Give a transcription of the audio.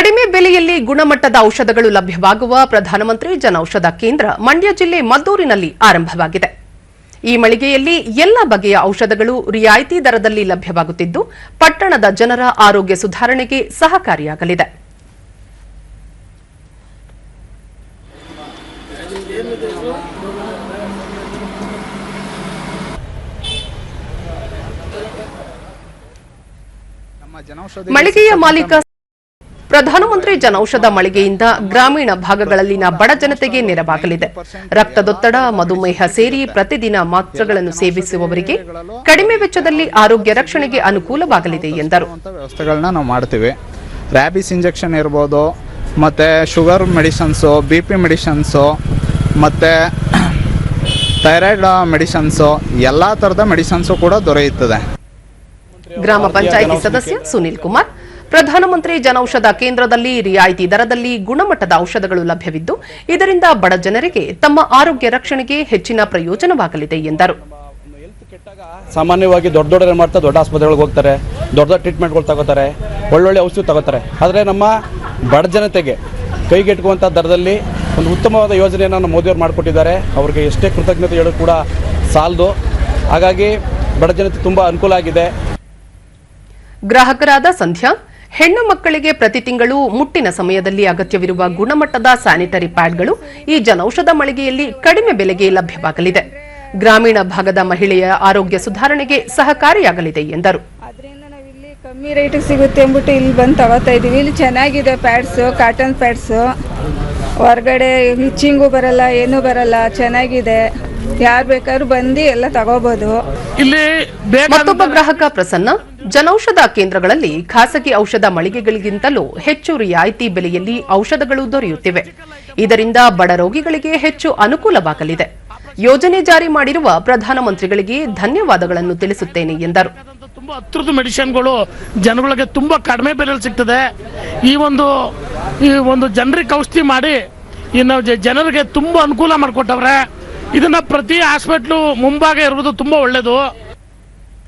ಕಡಿಮೆ ಬೆಲೆಯಲ್ಲಿ ಗುಣಮಟ್ಟದ ಔಷಧಗಳು ಲಭ್ಯವಾಗುವ ಪ್ರಧಾನಮಂತ್ರಿ ಜನೌಷಧ ಕೇಂದ್ರ ಮಂಡ್ಯ ಜಿಲ್ಲೆ ಮದ್ದೂರಿನಲ್ಲಿ ಆರಂಭವಾಗಿದೆ. ಈ ಮಳಿಗೆಯಲ್ಲಿ ಎಲ್ಲ ಬಗೆಯ ಔಷಧಗಳು ರಿಯಾಯಿತಿ ದರದಲ್ಲಿ ಲಭ್ಯವಾಗುತ್ತಿದ್ದು ಪಟ್ಟಣದ ಜನರ ಆರೋಗ್ಯ ಸುಧಾರಣೆಗೆ ಸಹಕಾರಿಯಾಗಲಿದೆ. ಮಳಿಗೆಯ ಮಾಲೀಕ ಪ್ರಧಾನಮಂತ್ರಿ ಜನೌಷಧ ಮಳಿಗೆಯಿಂದ ಗ್ರಾಮೀಣ ಭಾಗಗಳಲ್ಲಿನ ಬಡ ಜನತೆಗೆ ನೆರವಾಗಲಿದೆ. ರಕ್ತದೊತ್ತಡ ಮಧುಮೇಹ ಸೇರಿ ಪ್ರತಿದಿನ ಮಾತ್ರೆಗಳನ್ನು ಸೇವಿಸುವವರಿಗೆ ಕಡಿಮೆ ವೆಚ್ಚದಲ್ಲಿ ಆರೋಗ್ಯ ರಕ್ಷಣೆಗೆ ಅನುಕೂಲವಾಗಲಿದೆ ಎಂದರು. ವ್ಯವಸ್ಥೆಗಳನ್ನ ನಾವು ಮಾಡ್ತೀವಿ. ರ್ಯಾಬಿಸ್ ಇಂಜೆಕ್ಷನ್ ಇರ್ಬೋದು ಮತ್ತು sugar medicines B P medicines ಮತ್ತು ಥೈರಾಯ್ಡ್ ಮೆಡಿಷನ್ಸು ಎಲ್ಲ ಥರದ ಮೆಡಿಷನ್ಸು ಕೂಡ ದೊರೆಯುತ್ತದೆ. ಗ್ರಾಮ ಪಂಚಾಯಿತಿ ಸದಸ್ಯ ಸುನೀಲ್ ಕುಮಾರ್ ಪ್ರಧಾನಮಂತ್ರಿ ಜನೌಷಧ ಕೇಂದ್ರದಲ್ಲಿ ರಿಯಾಯಿತಿ ದರದಲ್ಲಿ ಗುಣಮಟ್ಟದ ಔಷಧಗಳು ಲಭ್ಯವಿದ್ದು ಇದರಿಂದ ಬಡ ಜನರಿಗೆ ತಮ್ಮ ಆರೋಗ್ಯ ರಕ್ಷಣೆಗೆ ಹೆಚ್ಚಿನ ಪ್ರಯೋಜನವಾಗಲಿದೆ ಎಂದರು. ಸಾಮಾನ್ಯವಾಗಿ ದೊಡ್ಡ ದೊಡ್ಡ ಮಾಡ್ತಾ ದೊಡ್ಡ ಆಸ್ಪತ್ರೆಗಳಿಗೆ ಹೋಗ್ತಾರೆ ದೊಡ್ಡ ದೊಡ್ಡ ಟ್ರೀಟ್ಮೆಂಟ್ಗಳು ತಗೋತಾರೆ ಒಳ್ಳೊಳ್ಳೆ ಔಷಧಿ ತಗೋತಾರೆ. ಆದರೆ ನಮ್ಮ ಬಡ ಜನತೆಗೆ ಕೈಗೆಟುಕುವಂಥ ದರದಲ್ಲಿ ಒಂದು ಉತ್ತಮವಾದ ಯೋಜನೆಯನ್ನು ನಮ್ಮ ಮೋದಿಯವರು ಮಾಡಿಕೊಟ್ಟಿದ್ದಾರೆ. ಅವ್ರಿಗೆ ಎಷ್ಟೇ ಕೃತಜ್ಞತೆ ಹೇಳೋದು ಕೂಡ ಸಾಲದು. ಹಾಗಾಗಿ ಬಡ ಜನತೆ ತುಂಬ ಅನುಕೂಲ ಆಗಿದೆ. ಗ್ರಾಹಕರಾದ ಸಂಧ್ಯಾ ಹೆಣ್ಣು ಮಕ್ಕಳಿಗೆ ಪ್ರತಿ ತಿಂಗಳು ಮುಟ್ಟಿನ ಸಮಯದಲ್ಲಿ ಅಗತ್ಯವಿರುವ ಗುಣಮಟ್ಟದ ಸ್ಯಾನಿಟರಿ ಪ್ಯಾಡ್ಗಳು ಈ ಜನೌಷಧ ಮಳಿಗೆಯಲ್ಲಿ ಕಡಿಮೆ ಬೆಲೆಗೆ ಲಭ್ಯವಾಗಲಿದೆ. ಗ್ರಾಮೀಣ ಭಾಗದ ಮಹಿಳೆಯ ಆರೋಗ್ಯ ಸುಧಾರಣೆಗೆ ಸಹಕಾರಿಯಾಗಲಿದೆ ಎಂದರು. ಕಮ್ಮಿ ರೇಟಿಗೆ ಸಿಗುತ್ತೆ ಅಂದ್ಬಿಟ್ಟು ಇಲ್ಲಿ ಬಂದು ತಗೋತಾ ಇದೀವಿ. ಇಲ್ಲಿ ಚೆನ್ನಾಗಿದೆ ಪ್ಯಾಡ್ಸ್ ಕಾಟನ್ ಪ್ಯಾಡ್ಸ್ ಹೊರಗಡೆ ಹಿಚ್ಚಿಂಗು ಬರಲ್ಲ, ಏನೂ ಬರಲ್ಲ, ಚೆನ್ನಾಗಿದೆ. ಯಾರು ಬೇಕಾದ್ರೂ ಬಂದು ಎಲ್ಲ ತಗೋಬಹುದು ಇಲ್ಲಿ ಮತ್ತೊಬ್ಬ ಗ್ರಾಹಕ ಪ್ರಸನ್ನ ಜನೌಷಧ ಕೇಂದ್ರಗಳಲ್ಲಿ ಖಾಸಗಿ ಔಷಧ ಮಳಿಗೆಗಳಿಗಿಂತಲೂ ಹೆಚ್ಚು ರಿಯಾಯಿತಿ ಬೆಲೆಯಲ್ಲಿ ಔಷಧಗಳು ದೊರೆಯುತ್ತಿವೆ. ಇದರಿಂದ ಬಡ ರೋಗಿಗಳಿಗೆ ಹೆಚ್ಚು ಅನುಕೂಲವಾಗಲಿದೆ. ಯೋಜನೆ ಜಾರಿ ಮಾಡಿರುವ ಪ್ರಧಾನಮಂತ್ರಿಗಳಿಗೆ ಧನ್ಯವಾದಗಳನ್ನು ತಿಳಿಸುತ್ತೇನೆ ಎಂದರು. ತುಂಬಾ ಹತ್ತಿರದ ಮೆಡಿಸಿನ್ಗಳು ಜನಗಳಿಗೆ ತುಂಬಾ ಕಡಿಮೆ ಬೆಲೆಯಲ್ಲಿ ಸಿಗ್ತದೆ. ಈ ಒಂದು ಈ ಒಂದು ಜನರಿಗೆ ಔಷಧಿ ಮಾಡಿ ಇನ್ನು ಜ- ಜನರಿಗೆ ತುಂಬಾ ಅನುಕೂಲ ಮಾಡಿಕೊಟ್ಟವ್ರೆ. ಇದನ್ನ ಪ್ರತಿ ಹಾಸ್ಪಿಟ್ಲು ಮುಂಭಾಗ ಇರುವುದು ತುಂಬಾ ಒಳ್ಳೇದು.